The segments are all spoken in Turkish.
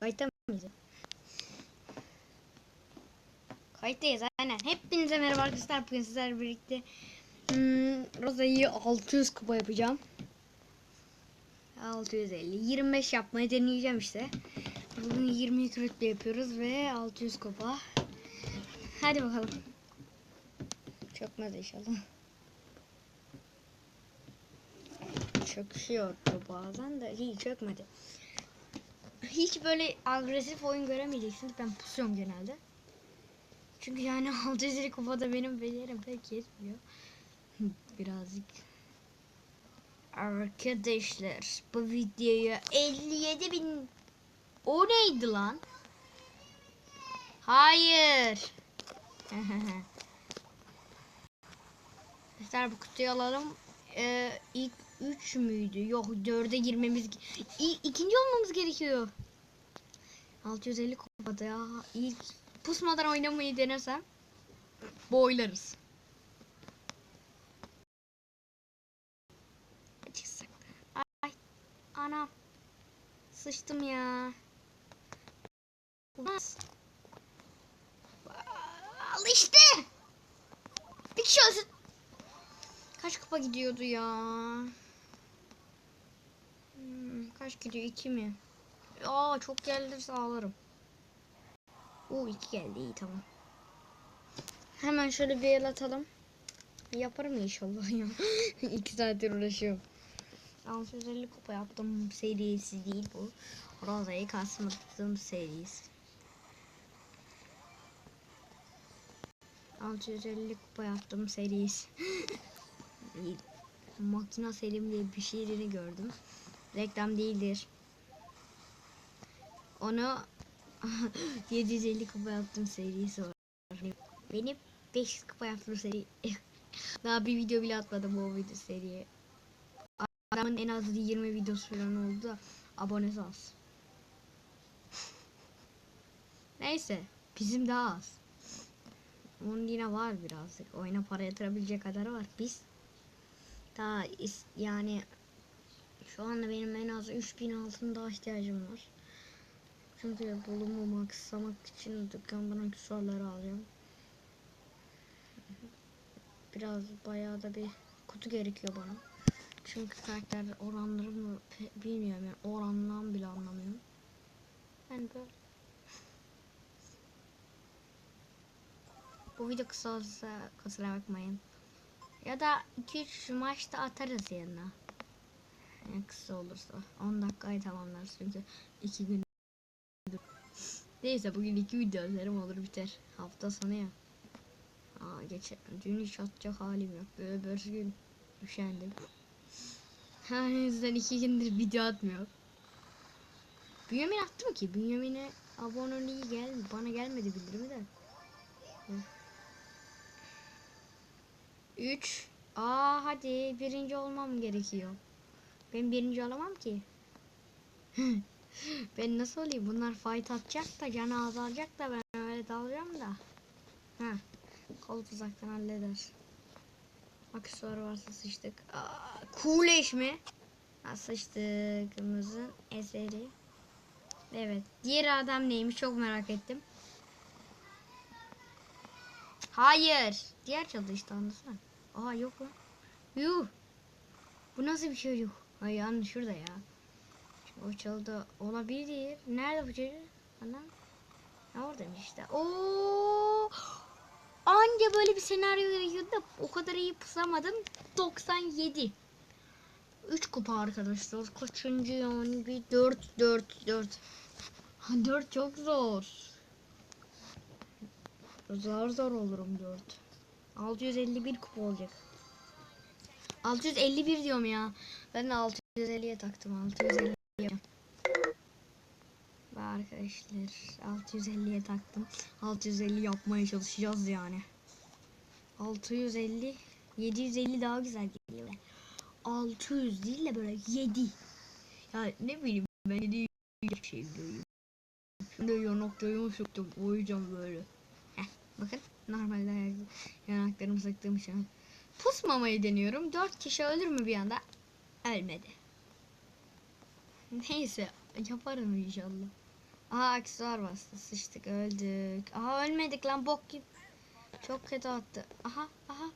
Kayıtta mıyız? Kayıttayız aynen. Hepinize merhaba arkadaşlar. Bugün sizlerle birlikte hmm, Roza'yı 600 kupa yapacağım. 650. 25 yapmayı deneyeceğim işte. Bugün 20 rütbe yapıyoruz ve 600 kupa. Hadi bakalım. Çökmez inşallah. Çöküşüyor bazen de hiç çökmedi. Hiç böyle agresif oyun göremeyeceksiniz. Ben pusuyorum genelde. Çünkü yani 600 kupada benim becerim pek yetmiyor. Birazcık. Arkadaşlar bu videoya 57 bin o neydi lan? Hayır. Arkadaşlar bu kutuyu alalım. Ee, ilk 3 müydü? Yok 4'e girmemiz İ- ikinci olmamız gerekiyor. 650 kupada ya. İlk pusmadan oynamayı denesem boylarız. Çıksak. Ay anam. Sıçtım ya. Ulan. Al işte. Bir kişi ölsün. Kaç kupa gidiyordu ya? Hmm, kaç gidiyor? 2 mi? Aa çok gelirse ağlarım. Oo 2 geldi iyi tamam. Hemen şöyle bir el atalım. Yaparım inşallah ya. 2 saattir uğraşıyorum. 650 kupa yaptım serisi değil bu. Roza'yı kasmadığım serisi. 650 kupa yaptım serisi. Makina serim diye bir şeyini gördüm. Reklam değildir. Onu 750 kupa yaptım serisi var. Benim 500 kupa yaptım seri. Daha bir video bile atmadım o video seriye. Adamın en az 20 videosu falan oldu da abonesi az. Neyse bizim daha az. Onun yine var birazcık. Oyuna para yatırabilecek kadar var. Biz daha yani şu anda benim en az 3000 altın daha ihtiyacım var. Çünkü bulumu maksamak için dükkandan aksesuarları alacağım. Biraz bayağı da bir kutu gerekiyor bana. Çünkü karakter oranlarımı pe- bilmiyorum yani orandan bile anlamıyorum. Ben böyle Bu video kısa olsa kusura bakmayın. Ya da 2-3 maçta atarız yanına. Yani kısa olursa 10 dakikayı tamamlarız çünkü 2 gün Neyse bugün iki video atarım olur biter. Hafta sonu ya. Aa geçen dün hiç atacak halim yok. Öbür gün üşendim. O yüzden iki gündür video atmıyor. Bünyamin attı mı ki? Bünyamin'e aboneliği gel bana gelmedi bildirimi de. 3 Aa hadi birinci olmam gerekiyor. Ben birinci olamam ki. ben nasıl olayım? Bunlar fight atacak da canı azalacak da ben öyle dalacağım da. Ha. Kol uzaktan halleder. Aksesuar varsa sıçtık. Aa, Kuleş mi? Ha, sıçtığımızın eseri. Evet. Diğer adam neymiş çok merak ettim. Hayır. Diğer çaldı işte anlasana. Aa yok lan. Yuh. Bu nasıl bir çocuk? Ay yanlış şurada ya. O çaldı olabilir. Nerede bu çocuk? Anam. Ne oradaymış işte. Oo. Anca böyle bir senaryo gerekiyordu da o kadar iyi pusamadım. 97. 3 kupa arkadaşlar. Kaçıncı yani? Bir 4 4 4. 4 çok zor. Zor zor olurum 4. 651 kupa olacak. 651 diyorum ya. Ben de 650'ye taktım. 650 yapacağım. Ve arkadaşlar 650'ye taktım. 650 yapmaya çalışacağız yani. 650 750 daha güzel geliyor. 600 değil de böyle 7. Ya ne bileyim ben 7 şey diyorum. Şimdi yanaklarımı sıktım. Uyuyacağım böyle. Heh, bakın normalde yanaklarımı sıktığım an. Pusmamayı deniyorum. 4 kişi ölür mü bir anda? Ölmedi. Neyse yaparım inşallah. Aha aksesuar bastı. Sıçtık öldük. Aha ölmedik lan bok gibi. Çok kötü attı. Aha aha.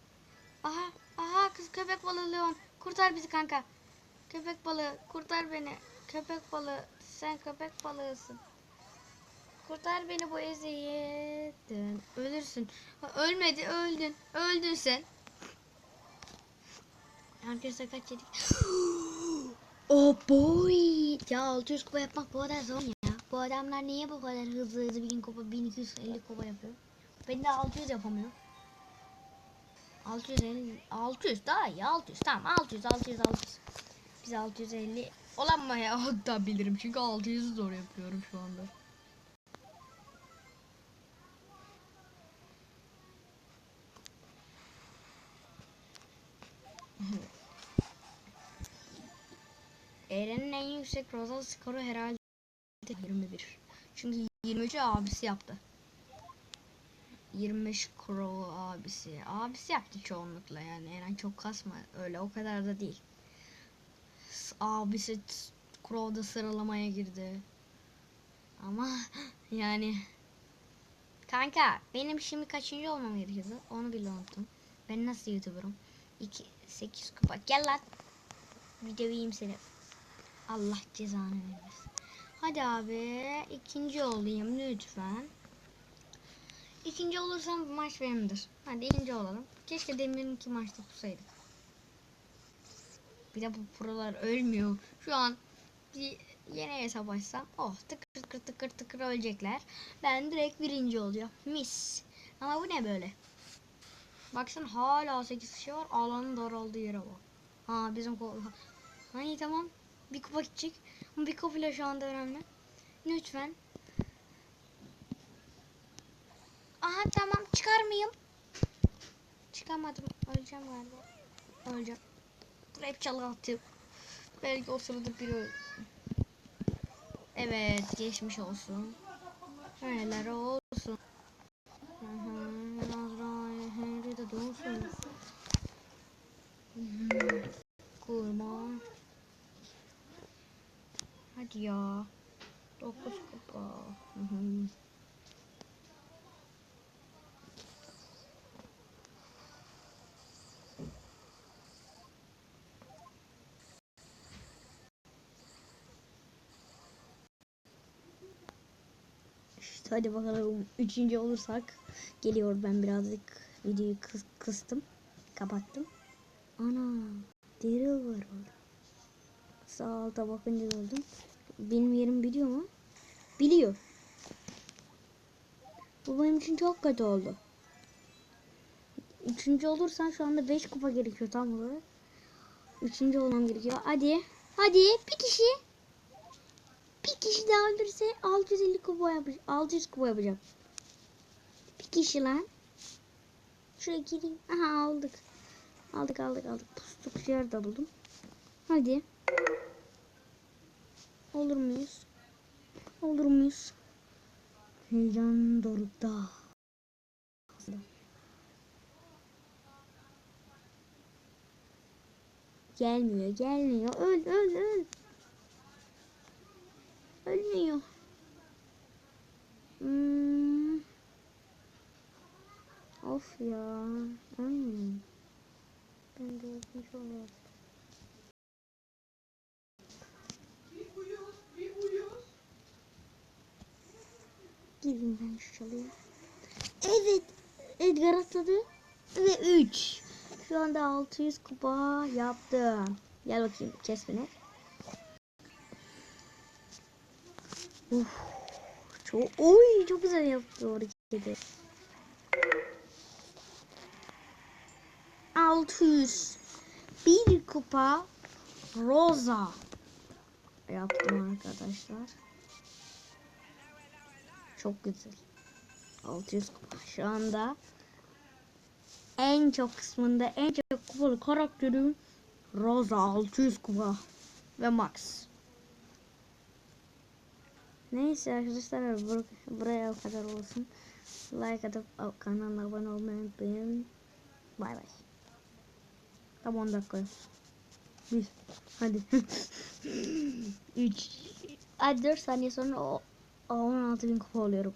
Aha aha kız köpek balığı Leon. Kurtar bizi kanka. Köpek balığı kurtar beni. Köpek balığı sen köpek balığısın. Kurtar beni bu eziyetten. Ölürsün. Ölmedi öldün. Öldün sen. Herkese kaç yedik? oh boy. Ya 600 kupa yapmak bu kadar zor ya. Bu adamlar niye bu kadar hızlı hızlı 1000 kupa 1250 kupa yapıyor? Ben de 600 yapamıyorum. 650 600 daha iyi 600 tamam 600 600 600 biz 650 olamaya da bilirim çünkü 600'ü zor yapıyorum şu anda. Eren'in en yüksek Rozal skoru herhalde 21. Çünkü 23'ü abisi yaptı. 25 Crow abisi. Abisi yaptı çoğunlukla yani. Eren çok kasma. Öyle o kadar da değil. Abisi Crow'da sıralamaya girdi. Ama yani Kanka benim şimdi kaçıncı olmam gerekiyordu? Onu bile unuttum. Ben nasıl YouTuber'ım? 2 8 kupa. Gel lan. Bir döveyim seni. Allah cezanı vermesin. Hadi abi ikinci olayım lütfen. İkinci olursam maç benimdir. Hadi ikinci olalım. Keşke demirin iki maçta tutsaydık. Bir de bu prolar ölmüyor. Şu an bir yeni hesap açsam oh tıkır tıkır tıkır tıkır ölecekler. Ben direkt birinci olacağım. Mis. Ama bu ne böyle? Baksana hala 8 kişi var. Alanın daraldığı yere bak. Ha bizim ko Hani tamam. Bir kupa gidecek. Ama bir kupa şu anda önemli. Lütfen. Aha tamam çıkar mıyım? Çıkamadım. Öleceğim galiba. Öleceğim. Rap attım. Belki o sırada biri öl- Evet geçmiş olsun. Neler olsun. Azrail Henry de doğsun. Ya. Dokuz kupa. Hı hı. İşte hadi bakalım üçüncü olursak geliyor ben birazcık videoyu kıs- kıstım kapattım. Ana Daryl var orada. Sağ alta bakınca gördüm. Benim yerim biliyor mu? Biliyor. Bu benim için çok kötü oldu. Üçüncü olursan şu anda 5 kupa gerekiyor tam olarak. Üçüncü olmam gerekiyor. Hadi. Hadi bir kişi. Bir kişi daha öldürse 650 kupa yapacağım. 600 kupa yapacağım. Bir kişi lan. Şuraya gireyim. Aha aldık. Aldık aldık aldık. Pustuk yer de buldum. Hadi. Olur muyuz? Olur muyuz? Heyecan dorukta. Gelmiyor, gelmiyor. Öl, öl, öl. Ölmüyor. Hmm. Of ya. Hmm. Ben de ölmüş oluyorum. Gidin ben şu çalıya. Evet. Edgar atladı. Ve 3. Şu anda 600 kupa yaptım. Gel bakayım kes beni. Uf. Çok, oy çok güzel yaptı o hareketi. 600 bir kupa roza yaptım arkadaşlar. Çok güzel. 600 kupa. Şu anda en çok kısmında en çok kupalı karakterim Rosa 600 kupa ve Max. Neyse arkadaşlar bur buraya o kadar olsun. Like atıp kanala abone olmayı unutmayın. Bay bay. Tam 10 dakika. Bir. Hadi. 3. Hadi 4 saniye sonra o 16 bin kupa alıyorum.